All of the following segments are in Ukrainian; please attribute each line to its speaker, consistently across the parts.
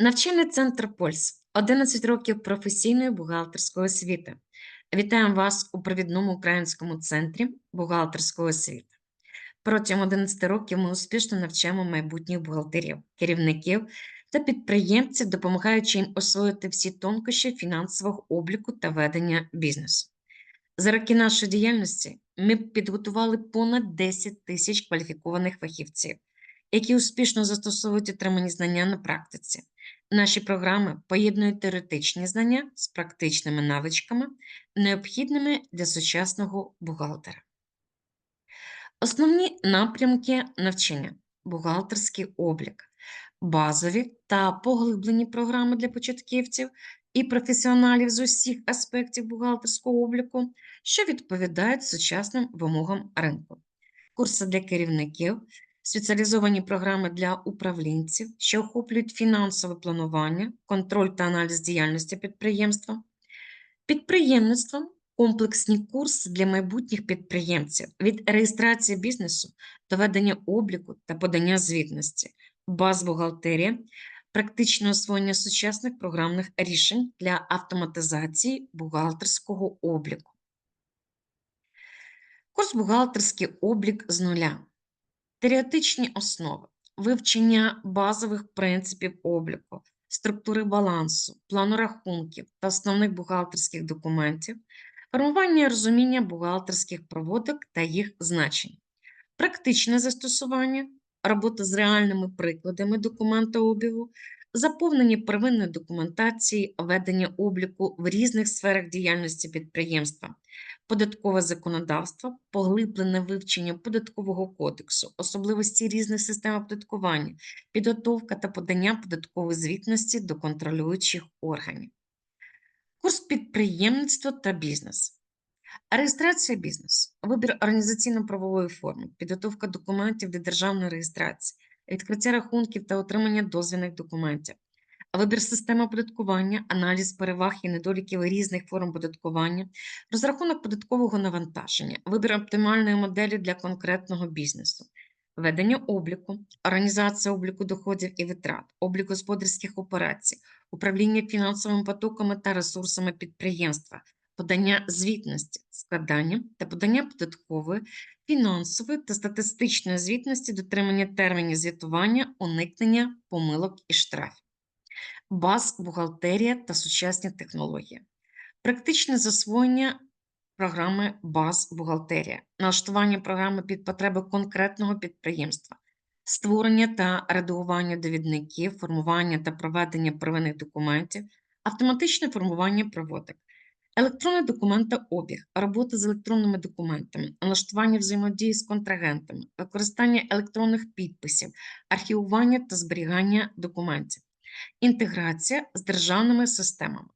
Speaker 1: Навчальний центр Польс 11 років професійної бухгалтерської освіти. Вітаємо вас у провідному українському центрі бухгалтерської освіти. Протягом 11 років ми успішно навчаємо майбутніх бухгалтерів, керівників та підприємців, допомагаючи їм освоїти всі тонкощі фінансового обліку та ведення бізнесу. За роки нашої діяльності ми підготували понад 10 тисяч кваліфікованих фахівців, які успішно застосовують отримані знання на практиці. Наші програми поєднують теоретичні знання з практичними навичками, необхідними для сучасного бухгалтера. Основні напрямки навчання: бухгалтерський облік, базові та поглиблені програми для початківців і професіоналів з усіх аспектів бухгалтерського обліку, що відповідають сучасним вимогам ринку, курси для керівників, спеціалізовані програми для управлінців, що охоплюють фінансове планування, контроль та аналіз діяльності підприємства, підприємництво, комплексні курси для майбутніх підприємців від реєстрації бізнесу до ведення обліку та подання звітності, баз бухгалтерія, практичне освоєння сучасних програмних рішень для автоматизації бухгалтерського обліку. Курс бухгалтерський облік з нуля. Теоретичні основи, вивчення базових принципів обліку, структури балансу, плану рахунків та основних бухгалтерських документів, формування розуміння бухгалтерських проводок та їх значень, практичне застосування, робота з реальними прикладами документообігу, заповнення первинної документації, ведення обліку в різних сферах діяльності підприємства, податкове законодавство, поглиблене вивчення податкового кодексу, особливості різних систем оподаткування, підготовка та подання податкової звітності до контролюючих органів. Курс підприємництва та бізнес. Реєстрація бізнесу, вибір організаційно-правової форми, підготовка документів для державної реєстрації, відкриття рахунків та отримання дозвільних документів, вибір системи оподаткування, аналіз переваг і недоліків різних форм податкування, розрахунок податкового навантаження, вибір оптимальної моделі для конкретного бізнесу, ведення обліку, організація обліку доходів і витрат, облік господарських операцій, управління фінансовими потоками та ресурсами підприємства, подання звітності, складання та подання податкової, фінансової та статистичної звітності, дотримання термінів звітування, уникнення помилок і штрафів баз, бухгалтерія та сучасні технології, практичне засвоєння програми баз бухгалтерія, налаштування програми під потреби конкретного підприємства, створення та редагування довідників, формування та проведення первинних документів, автоматичне формування проводок. Електронний документообіг, робота з електронними документами, налаштування взаємодії з контрагентами, використання електронних підписів, архівування та зберігання документів, інтеграція з державними системами,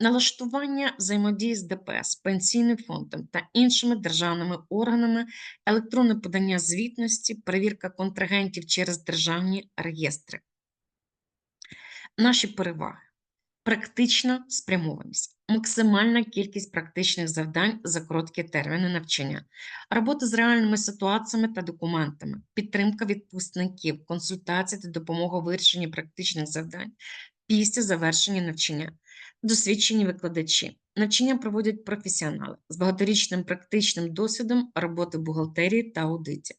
Speaker 1: налаштування взаємодії з ДПС, пенсійним фондом та іншими державними органами, електронне подання звітності, перевірка контрагентів через державні реєстри. Наші переваги. Практична спрямованість, максимальна кількість практичних завдань за короткі терміни навчання, робота з реальними ситуаціями та документами, підтримка відпускників, консультації та допомога у вирішенні практичних завдань після завершення навчання, досвідчені викладачі. Навчання проводять професіонали з багаторічним практичним досвідом роботи в бухгалтерії та аудиті,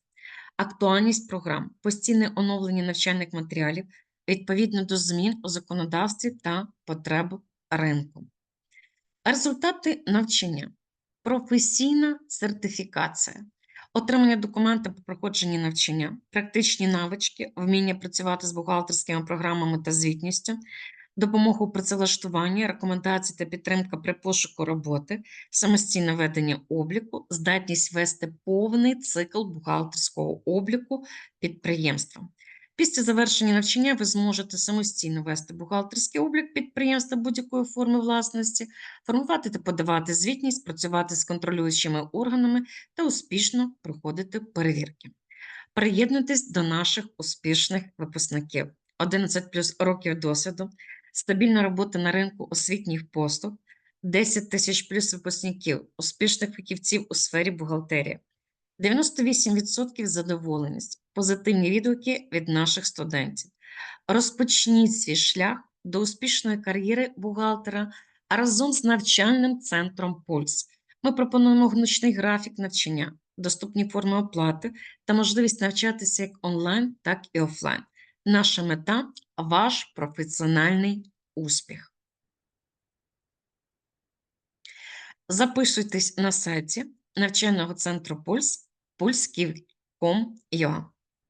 Speaker 1: актуальність програм, постійне оновлення навчальних матеріалів відповідно до змін у законодавстві та потреб ринку. Результати навчання, професійна сертифікація, отримання документа по проходженні навчання, практичні навички, вміння працювати з бухгалтерськими програмами та звітністю, допомога у працевлаштуванні, рекомендації та підтримка при пошуку роботи, самостійне ведення обліку, здатність вести повний цикл бухгалтерського обліку підприємства. Після завершення навчання ви зможете самостійно вести бухгалтерський облік підприємства будь-якої форми власності, формувати та подавати звітність, працювати з контролюючими органами та успішно проходити перевірки. Приєднуйтесь до наших успішних випускників. 11 плюс років досвіду, стабільна робота на ринку освітніх послуг, 10 тисяч плюс випускників, успішних фахівців у сфері бухгалтерії. 98% задоволеність, позитивні відгуки від наших студентів. Розпочніть свій шлях до успішної кар'єри бухгалтера разом з навчальним центром Пульс. Ми пропонуємо гнучний графік навчання, доступні форми оплати та можливість навчатися як онлайн, так і офлайн. Наша мета ваш професіональний успіх. Записуйтесь на сайті навчального центру Пульс pulskів.com.ua